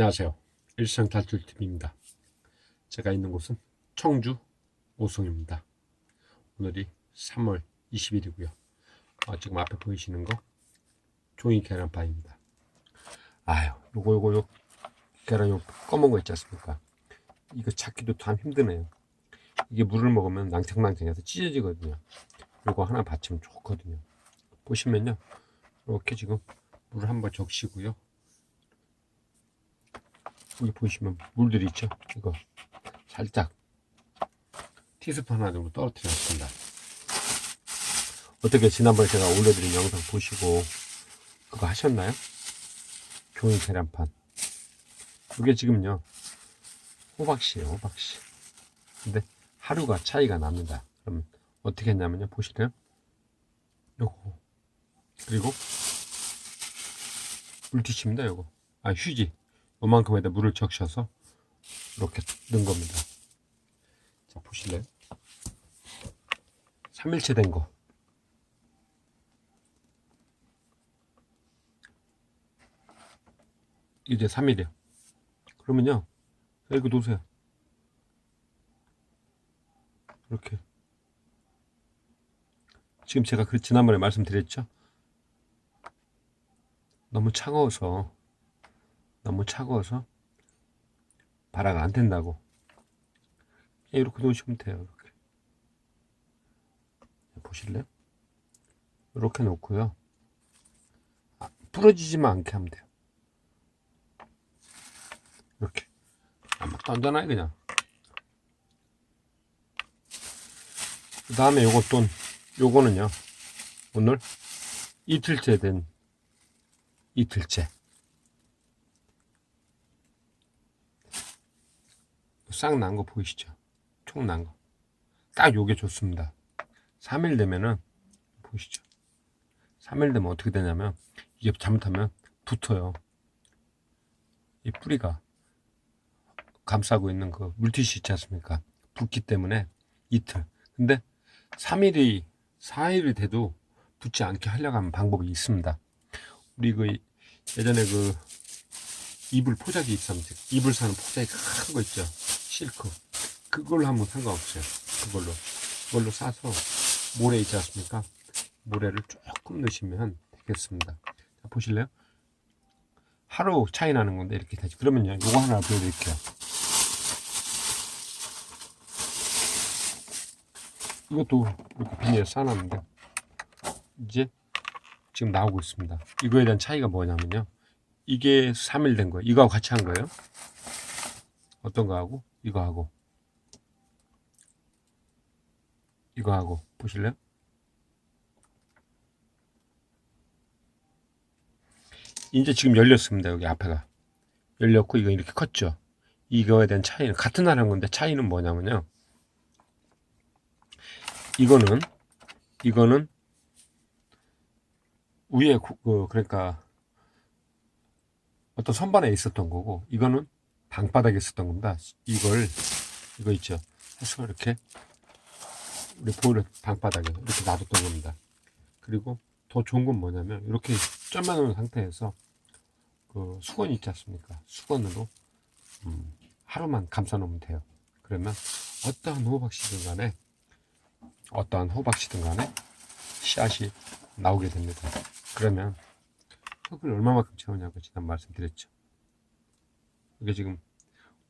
안녕하세요. 일상 탈출TV입니다. 제가 있는 곳은 청주 오송입니다. 오늘이 3월 20일이고요. 지금 앞에 보이시는 거 종이 계란파입니다. 아유, 요거 요거 요 계란 요 검은 거 있지 않습니까? 이거 찾기도 참 힘드네요. 이게 물을 먹으면 낭창낭창해서 찢어지거든요. 요거 하나 받치면 좋거든요. 보시면요. 이렇게 지금 물을 한번 적시고요. 여기 보시면 물들이 있죠? 이거 살짝 티스푼 하나 정도 떨어뜨렸습니다. 어떻게 지난번에 제가 올려드린 영상 보시고 그거 하셨나요? 종이 계란판. 이게 지금요 호박씨예요 호박씨. 근데 하루가 차이가 납니다. 그러면 어떻게 했냐면요 보실래요? 요거 그리고 물티슈입니다 요거 아 휴지 요만큼에다 물을 적셔서 이렇게 넣은 겁니다. 자 보실래요? 3일째 된 거. 이제 3일이요. 그러면요 여기 놓으세요. 이렇게. 지금 제가 그 지난번에 말씀드렸죠? 너무 차가워서 너무 차가워서 발화가 안 된다고. 이렇게 놓으시면 돼요 이렇게. 보실래요? 이렇게 놓고요. 아, 부러지지만 않게 하면 돼요. 이렇게. 막 던져놔요 그냥. 그 다음에 요것도 요거는요. 오늘 이틀째 된 이틀째 싹 난 거 보이시죠? 총 난 거. 딱 요게 좋습니다. 3일 되면은 보이시죠? 3일 되면 어떻게 되냐면 이게 잘못하면 붙어요. 이 뿌리가 감싸고 있는 그 물티슈 있지 않습니까? 붙기 때문에 이틀. 근데 3일이 4일이 돼도 붙지 않게 하려고 하면 방법이 있습니다. 우리 그 예전에 그 이불 포장이 있었는데 이불 사는 포장이 큰거 있죠 실크 그걸로 하면 상관없어요 그걸로 그걸로 싸서 모래 있지 않습니까 모래를 조금 넣으시면 되겠습니다 자, 보실래요 하루 차이 나는 건데 이렇게 되지 그러면요 요거 하나 보여드릴게요 이것도 이렇게 비닐에 싸놨는데 이제 지금 나오고 있습니다. 이거에 대한 차이가 뭐냐면요. 이게 3일 된 거예요. 이거하고 같이 한 거예요. 어떤 거하고? 이거 하고. 이거 하고. 보실래요? 이제 지금 열렸습니다. 여기 앞에가. 열렸고, 이거 이렇게 컸죠. 이거에 대한 차이는, 같은 날한 건데 차이는 뭐냐면요. 이거는, 이거는 위에 구- 그 그러니까 어떤 선반에 있었던 거고 이거는 방바닥에 있었던 겁니다. 이걸 이거 있죠. 해서 이렇게 우리 보일러 방바닥에 이렇게 놔뒀던 겁니다. 그리고 더 좋은 건 뭐냐면 이렇게 쪄매 놓은 상태에서 그 수건 있지 않습니까? 수건으로 음, 하루만 감싸 놓으면 돼요. 그러면 어떠한 호박씨든 간에 어떠한 호박씨든 간에 씨앗이 나오게 됩니다. 그러면 흙을 얼마만큼 채우냐고 지난 말씀드렸죠. 이게 지금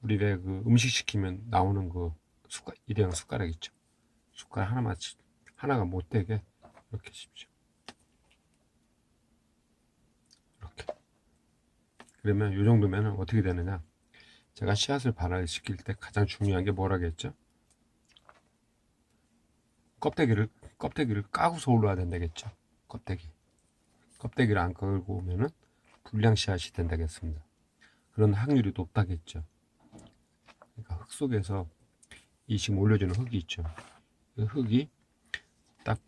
우리 왜 그 음식 시키면 나오는 그 숟가 일회용 숟가락 있죠. 숟가락 하나만 치- 하나가 못 되게 이렇게 씹죠. 이렇게. 그러면 이 정도면 어떻게 되느냐? 제가 씨앗을 발화시킬 때 가장 중요한 게 뭐라겠죠? 껍데기를 껍데기를 까고서 올라야 된다겠죠. 껍데기. 껍데기를 안 깔고 오면은 불량 씨앗이 된다겠습니다. 그런 확률이 높다겠죠. 그러니까 흙 속에서 이 지금 올려주는 흙이 있죠. 그 흙이 딱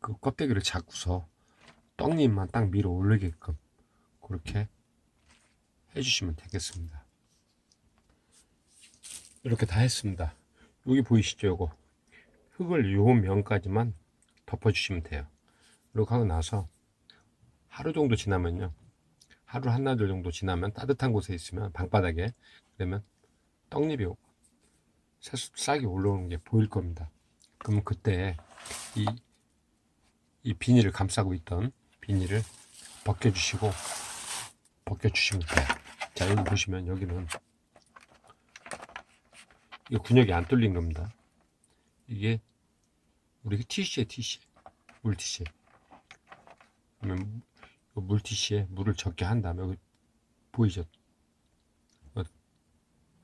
그 껍데기를 잡고서 떡잎만 딱 밀어 올리게끔 그렇게 해주시면 되겠습니다. 이렇게 다 했습니다. 여기 보이시죠? 요거 흙을 요 면까지만 덮어주시면 돼요. 이렇게 하고 나서 하루 정도 지나면요. 하루 한나절 정도 지나면 따뜻한 곳에 있으면 방바닥에 그러면 떡잎이 싹이 올라오는 게 보일 겁니다. 그러면 그때 이, 이 비닐을 감싸고 있던 비닐을 벗겨주시고 벗겨주시면 돼요. 자 여기 보시면 여기는 이 근육이 안 뚫린 겁니다. 이게 우리 티슈에 티슈 물티슈 그러면 이 물티슈에 물을 적게 한 다음에 여기 보이죠? 어,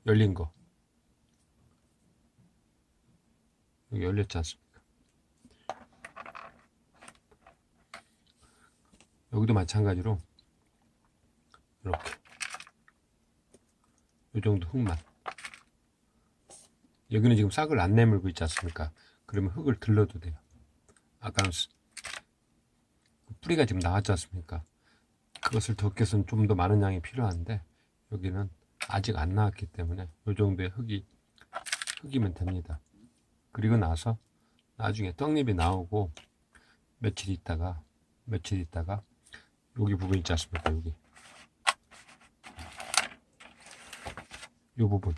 열린 거 여기 열렸지 않습니까? 여기도 마찬가지로 이렇게 이 정도 흙만 여기는 지금 싹을 안 내물고 있지 않습니까? 그러면 흙을 들러도 돼요. 아까는 스- 뿌리가 지금 나왔지 않습니까? 그것을 덮개서는 좀 더 많은 양이 필요한데 여기는 아직 안 나왔기 때문에 이 정도의 흙이 흙이면 됩니다. 그리고 나서 나중에 떡잎이 나오고 며칠 있다가 며칠 있다가 여기 부분 있지 않습니까? 여기 이 부분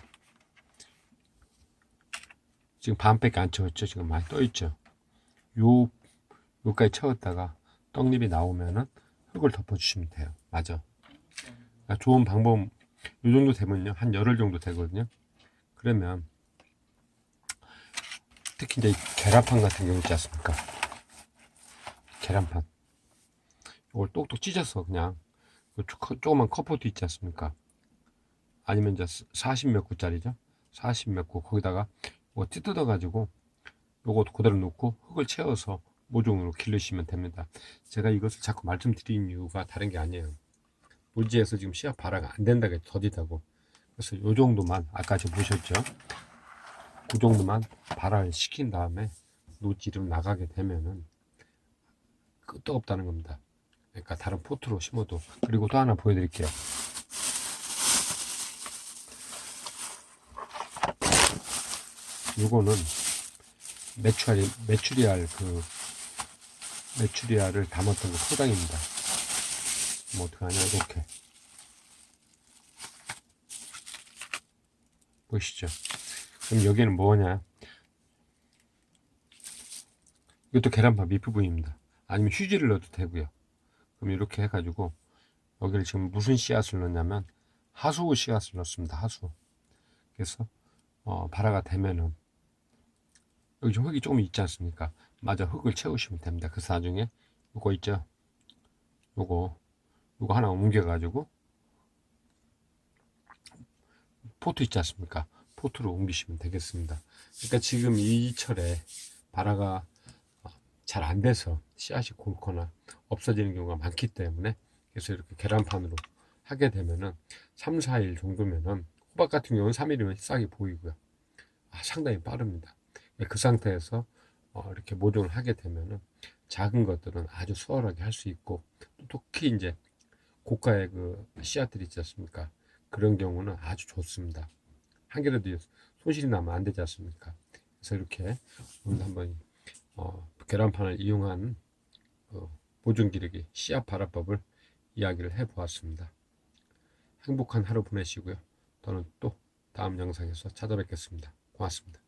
지금 반밖에 안 채웠죠. 지금 많이 떠 있죠. 요 요까지 채웠다가 떡잎이 나오면은 흙을 덮어주시면 돼요. 맞아. 아, 좋은 방법. 요 정도 되면요 한 열흘 정도 되거든요. 그러면 특히 이제 이 계란판 같은 경우 있지 않습니까? 계란판. 이걸 똑똑 찢어서 그냥 그 조- 조그만 컵포트 있지 않습니까? 아니면 이제 40몇 구짜리죠? 40몇 구 거기다가 뭐 뜯어 가지고 요거 그대로 놓고 흙을 채워서 모종으로 기르시면 됩니다. 제가 이것을 자꾸 말씀드리는 이유가 다른 게 아니에요. 물지에서 지금 씨앗 발화가 안 된다고 더디다고. 그래서 요 정도만 아까 저 보셨죠? 그 정도만 발화를 시킨 다음에 노지로 나가게 되면은 끝도 없다는 겁니다. 그러니까 다른 포트로 심어도 그리고 또 하나 보여드릴게요. 요거는 메추리 메추리알 그 메추리알을 담았던 그 포장입니다. 뭐 어떡하냐 이렇게 보시죠. 그럼 여기는 뭐냐? 이것도 계란밥 밑부분입니다. 아니면 휴지를 넣어도 되고요. 그럼 이렇게 해가지고 여기를 지금 무슨 씨앗을 넣냐면 하수 씨앗을 넣습니다. 하수. 그래서 어, 발화가 되면은 여기 좀 흙이 조금 있지 않습니까? 마저 흙을 채우시면 됩니다. 그래서 나중에 요거 있죠? 요거 요거 하나 옮겨가지고 포트 있지 않습니까? 포트로 옮기시면 되겠습니다. 그러니까 지금 이 철에 발화가 잘 안 돼서 씨앗이 굵거나 없어지는 경우가 많기 때문에 그래서 이렇게 계란판으로 하게 되면은 3, 4일 정도면은 호박 같은 경우는 3일이면 싹이 보이고요. 아, 상당히 빠릅니다. 그 상태에서 어, 이렇게 모종을 하게 되면은 작은 것들은 아주 수월하게 할 수 있고 또 특히 이제 고가의 그 씨앗들이 있지 않습니까? 그런 경우는 아주 좋습니다. 한 개라도 손실이 나면 안 되지 않습니까? 그래서 이렇게 오늘 한번 어, 계란판을 이용한 어, 보존 기르기 씨앗 발화법을 이야기를 해 보았습니다. 행복한 하루 보내시고요. 저는 또 다음 영상에서 찾아뵙겠습니다. 고맙습니다.